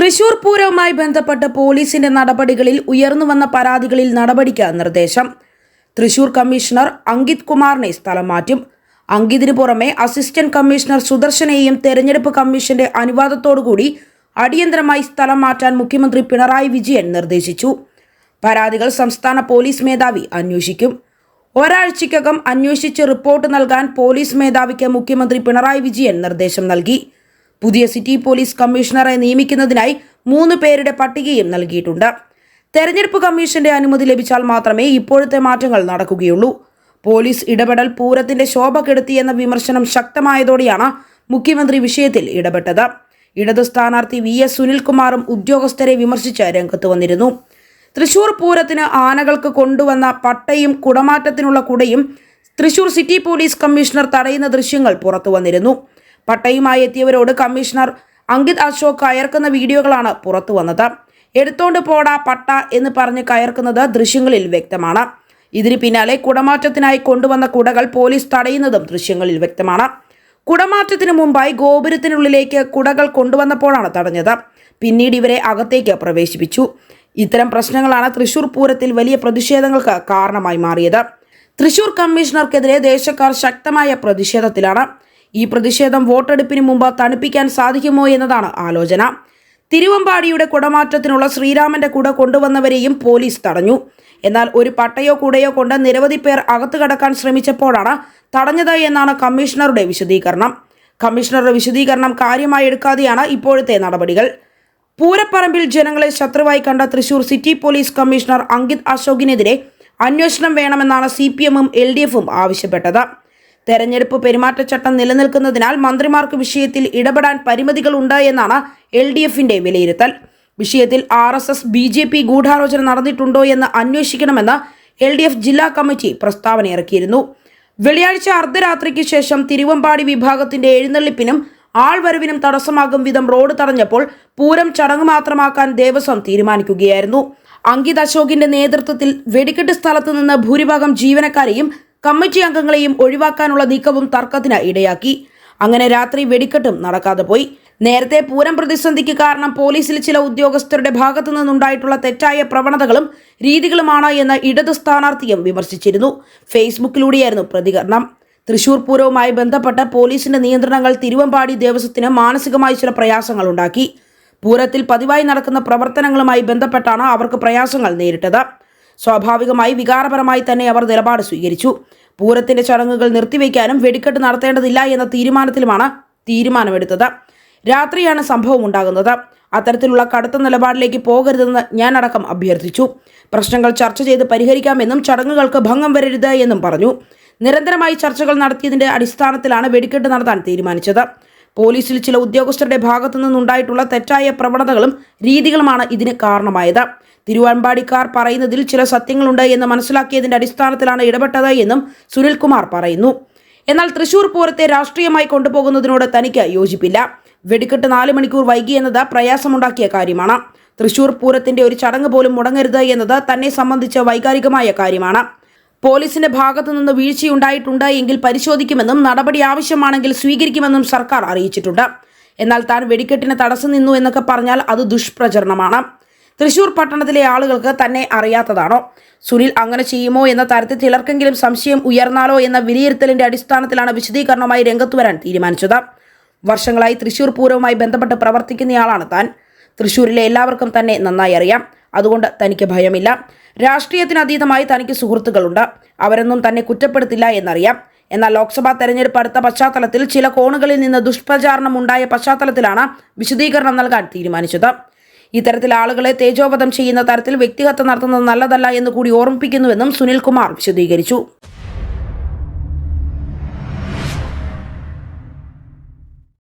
തൃശൂർ പൂരവുമായി ബന്ധപ്പെട്ട് പോലീസിന്റെ നടപടികളിൽ ഉയർന്നുവന്ന പരാതികളിൽ നടപടിക്ക് നിർദ്ദേശം. തൃശൂർ കമ്മീഷണർ അങ്കിത് കുമാറിനെ സ്ഥലം മാറ്റും. അങ്കിതിനു പുറമെ അസിസ്റ്റന്റ് കമ്മീഷണർ സുദർശനെയും തെരഞ്ഞെടുപ്പ് കമ്മീഷന്റെ അനുവാദത്തോടുകൂടി അടിയന്തരമായി സ്ഥലം മാറ്റാൻ മുഖ്യമന്ത്രി പിണറായി വിജയൻ നിർദ്ദേശിച്ചു. പരാതികൾ സംസ്ഥാന പോലീസ് മേധാവി അന്വേഷിക്കും. ഒരാഴ്ചയ്ക്കകം അന്വേഷിച്ച് റിപ്പോർട്ട് നൽകാൻ പോലീസ് മേധാവിക്ക് മുഖ്യമന്ത്രി പിണറായി വിജയൻ നിർദ്ദേശം നൽകി. പുതിയ സിറ്റി പോലീസ് കമ്മീഷണറെ നിയമിക്കുന്നതിനായി മൂന്ന് പേരുടെ പട്ടികയും നൽകിയിട്ടുണ്ട്. തെരഞ്ഞെടുപ്പ് കമ്മീഷന്റെ അനുമതി ലഭിച്ചാൽ മാത്രമേ ഇപ്പോഴത്തെ മാറ്റങ്ങൾ നടക്കുകയുള്ളൂ. പോലീസ് ഇടപെടൽ പൂരത്തിന്റെ ശോഭ കെടുത്തിയെന്ന വിമർശനം ശക്തമായതോടെയാണ് മുഖ്യമന്ത്രി വിഷയത്തിൽ ഇടപെട്ടത്. ഇടതു സ്ഥാനാർത്ഥി വി എസ് സുനിൽകുമാറും ഉദ്യോഗസ്ഥരെ വിമർശിച്ച് രംഗത്ത് വന്നിരുന്നു. തൃശൂർ പൂരത്തിന് ആനകൾക്ക് കൊണ്ടുവന്ന പട്ടയും കുടമാറ്റത്തിനുള്ള കുടയും തൃശൂർ സിറ്റി പോലീസ് കമ്മീഷണർ തടയുന്ന ദൃശ്യങ്ങൾ പുറത്തു വന്നിരുന്നു. പട്ടയുമായി എത്തിയവരോട് കമ്മീഷണർ അങ്കിത് അശോക് കയർക്കുന്ന വീഡിയോകളാണ് പുറത്തു വന്നത്. എടുത്തോണ്ട് പോടാ പട്ട എന്ന് പറഞ്ഞ് കയർക്കുന്നത് ദൃശ്യങ്ങളിൽ വ്യക്തമാണ്. ഇതിന് പിന്നാലെ കുടമാറ്റത്തിനായി കൊണ്ടുവന്ന കുടകൾ പോലീസ് തടയുന്നതും ദൃശ്യങ്ങളിൽ വ്യക്തമാണ്. കുടമാറ്റത്തിന് മുമ്പായി ഗോപുരത്തിനുള്ളിലേക്ക് കുടകൾ കൊണ്ടുവന്നപ്പോഴാണ് തടഞ്ഞത്. പിന്നീട് ഇവരെ അകത്തേക്ക് പ്രവേശിപ്പിച്ചു. ഇത്തരം പ്രശ്നങ്ങളാണ് തൃശൂർ പൂരത്തിൽ വലിയ പ്രതിഷേധങ്ങൾക്ക് കാരണമായി മാറിയത്. തൃശൂർ കമ്മീഷണർക്കെതിരെ ദേശക്കാർ ശക്തമായ പ്രതിഷേധത്തിലാണ്. ഈ പ്രതിഷേധം വോട്ടെടുപ്പിന് മുമ്പ് തണുപ്പിക്കാൻ സാധിക്കുമോ എന്നതാണ് ആലോചന. തിരുവമ്പാടിയുടെ കുടമാറ്റത്തിനുള്ള ശ്രീരാമന്റെ കുട കൊണ്ടുവന്നവരെയും പോലീസ് തടഞ്ഞു. എന്നാൽ ഒരു പട്ടയോ കുടയോ കൊണ്ട് നിരവധി പേർ അകത്തു കടക്കാൻ ശ്രമിച്ചപ്പോഴാണ് തടഞ്ഞത് എന്നാണ് കമ്മീഷണറുടെ വിശദീകരണം. കമ്മീഷണറുടെ വിശദീകരണം കാര്യമായി എടുക്കാതെയാണ് ഇപ്പോഴത്തെ നടപടികൾ. പൂരപ്പറമ്പിൽ ജനങ്ങളെ ശത്രുവായി കണ്ട Thrissur city police commissioner Ankit അശോകിനെതിരെ അന്വേഷണം വേണമെന്നാണ് സി പി എമ്മും എൽ ഡി എഫും ആവശ്യപ്പെട്ടത്. തെരഞ്ഞെടുപ്പ് പെരുമാറ്റച്ചട്ടം നിലനിൽക്കുന്നതിനാൽ മന്ത്രിമാർക്ക് വിഷയത്തിൽ ഇടപെടാൻ പരിമിതികൾ ഉണ്ടായെന്നാണ് എൽ ഡി എഫിന്റെ വിലയിരുത്തൽ. വിഷയത്തിൽ R S S B J P ഗൂഢാലോചന നടന്നിട്ടുണ്ടോ എന്ന് അന്വേഷിക്കണമെന്ന് എൽ ഡി എഫ് ജില്ലാ കമ്മിറ്റി പ്രസ്താവന ഇറക്കിയിരുന്നു വെള്ളിയാഴ്ച അർദ്ധരാത്രിക്ക് ശേഷം തിരുവമ്പാടി വിഭാഗത്തിന്റെ എഴുന്നള്ളിപ്പിനും ആൾവരവിനും തടസ്സമാകും വിധം റോഡ് തടഞ്ഞപ്പോൾ പൂരം ചടങ്ങ് മാത്രമാക്കാൻ ദേവസ്വം തീരുമാനിക്കുകയായിരുന്നു. അങ്കിത് അശോകിന്റെ നേതൃത്വത്തിൽ വെടിക്കെട്ട് സ്ഥലത്ത് നിന്ന് ഭൂരിഭാഗം ജീവനക്കാരെയും കമ്മിറ്റി അംഗങ്ങളെയും ഒഴിവാക്കാനുള്ള നീക്കവും തർക്കത്തിന് ഇടയാക്കി. അങ്ങനെ രാത്രി വെടിക്കെട്ടും നടക്കാതെ പോയി. നേരത്തെ പൂരം പ്രതിസന്ധിക്ക് കാരണം പോലീസിൽ ചില ഉദ്യോഗസ്ഥരുടെ ഭാഗത്തു നിന്നുണ്ടായിട്ടുള്ള തെറ്റായ പ്രവണതകളും രീതികളുമാണ് എന്ന് ഇടത് സ്ഥാനാർത്ഥിയും വിമർശിച്ചിരുന്നു. ഫേസ്ബുക്കിലൂടെയായിരുന്നു പ്രതികരണം. തൃശൂർ പൂരവുമായി ബന്ധപ്പെട്ട് പോലീസിന്റെ നിയന്ത്രണങ്ങൾ തിരുവമ്പാടി ദേവസ്വത്തിന് മാനസികമായി ചില പ്രയാസങ്ങൾ ഉണ്ടാക്കി. പൂരത്തിൽ പതിവായി നടക്കുന്ന പ്രവർത്തനങ്ങളുമായി ബന്ധപ്പെട്ടാണ് അവർക്ക് പ്രയാസങ്ങൾ നേരിട്ടത്. സ്വാഭാവികമായി വികാരപരമായി തന്നെ അവർ നിലപാട് സ്വീകരിച്ചു. പൂരത്തിന്റെ ചടങ്ങുകൾ നിർത്തിവെക്കാനും വെടിക്കെട്ട് നടത്തേണ്ടതില്ല എന്ന തീരുമാനത്തിലുമാണ് തീരുമാനമെടുത്തത്. രാത്രിയാണ് സംഭവം ഉണ്ടാകുന്നത്. അത്തരത്തിലുള്ള കടുത്ത നിലപാടിലേക്ക് പോകരുതെന്ന് ഞാനടക്കം അഭ്യർത്ഥിച്ചു. പ്രശ്നങ്ങൾ ചർച്ച ചെയ്ത് പരിഹരിക്കാമെന്നും ചടങ്ങുകൾക്ക് ഭംഗം വരരുത് എന്നും പറഞ്ഞു. നിരന്തരമായി ചർച്ചകൾ നടത്തിയതിന്റെ അടിസ്ഥാനത്തിലാണ് വെടിക്കെട്ട് നടത്താൻ തീരുമാനിച്ചത്. പോലീസിൽ ചില ഉദ്യോഗസ്ഥരുടെ ഭാഗത്തു നിന്നുണ്ടായിട്ടുള്ള തെറ്റായ പ്രവണതകളും രീതികളുമാണ് ഇതിന് കാരണമായത്. തിരുവമ്പാടിക്കാർ പറയുന്നതിൽ ചില സത്യങ്ങളുണ്ട് എന്ന് മനസ്സിലാക്കിയതിന്റെ അടിസ്ഥാനത്തിലാണ് ഇടപെട്ടത് എന്നും സുനിൽകുമാർ പറയുന്നു. എന്നാൽ തൃശൂർ പൂരത്തെ രാഷ്ട്രീയമായി കൊണ്ടുപോകുന്നതിനോട് തനിക്ക് യോജിപ്പില്ല. വെടിക്കെട്ട് നാല് മണിക്കൂർ വൈകി എന്നത് പ്രയാസമുണ്ടാക്കിയ കാര്യമാണ്. തൃശൂർ പൂരത്തിന്റെ ഒരു ചടങ്ങ് പോലും മുടങ്ങരുത് എന്നത് തന്നെ സംബന്ധിച്ച് വൈകാരികമായ കാര്യമാണ്. പോലീസിന്റെ ഭാഗത്തുനിന്ന് വീഴ്ചയുണ്ടായിട്ടുണ്ട്. എങ്കിൽ പരിശോധിക്കുമെന്നും നടപടി ആവശ്യമാണെങ്കിൽ സ്വീകരിക്കുമെന്നും സർക്കാർ അറിയിച്ചിട്ടുണ്ട്. എന്നാൽ താൻ വെടിക്കെട്ടിന് തടസ്സം നിന്നു എന്നൊക്കെ പറഞ്ഞാൽ അത് ദുഷ്പ്രചരണമാണ്. തൃശൂർ പട്ടണത്തിലെ ആളുകൾക്ക് തന്നെ അറിയാത്തതാണോ? സുനിൽ അങ്ങനെ ചെയ്യുമോ എന്ന തരത്തിൽ ചിലർക്കെങ്കിലും സംശയം ഉയർന്നാലോ എന്ന വിലയിരുത്തലിന്റെ അടിസ്ഥാനത്തിലാണ് വിശദീകരണവുമായി രംഗത്തു വരാൻ തീരുമാനിച്ചത്. വർഷങ്ങളായി തൃശൂർ പൂരവുമായി ബന്ധപ്പെട്ട് പ്രവർത്തിക്കുന്നയാളാണ് താൻ. തൃശൂരിലെ എല്ലാവർക്കും തന്നെ നന്നായി അറിയാം. അതുകൊണ്ട് തനിക്ക് ഭയമില്ല. രാഷ്ട്രീയത്തിനതീതമായി തനിക്ക് സുഹൃത്തുക്കളുണ്ട്. അവരൊന്നും തന്നെ കുറ്റപ്പെടുത്തില്ല എന്നറിയാം. എന്നാൽ ലോക്സഭാ തെരഞ്ഞെടുപ്പ് അടുത്ത പശ്ചാത്തലത്തിൽ ചില കോണുകളിൽ നിന്ന് ദുഷ്പ്രചാരണം ഉണ്ടായ പശ്ചാത്തലത്തിലാണ് വിശദീകരണം നൽകാൻ തീരുമാനിച്ചത്. ഇത്തരത്തിൽ ആളുകളെ തേജോവധം ചെയ്യുന്ന തരത്തിൽ വ്യക്തിഹത്യ നടത്തുന്നത് നല്ലതല്ല എന്ന് കൂടി ഓർമ്മിപ്പിക്കുന്നുവെന്നും സുനിൽകുമാർ വിശദീകരിച്ചു.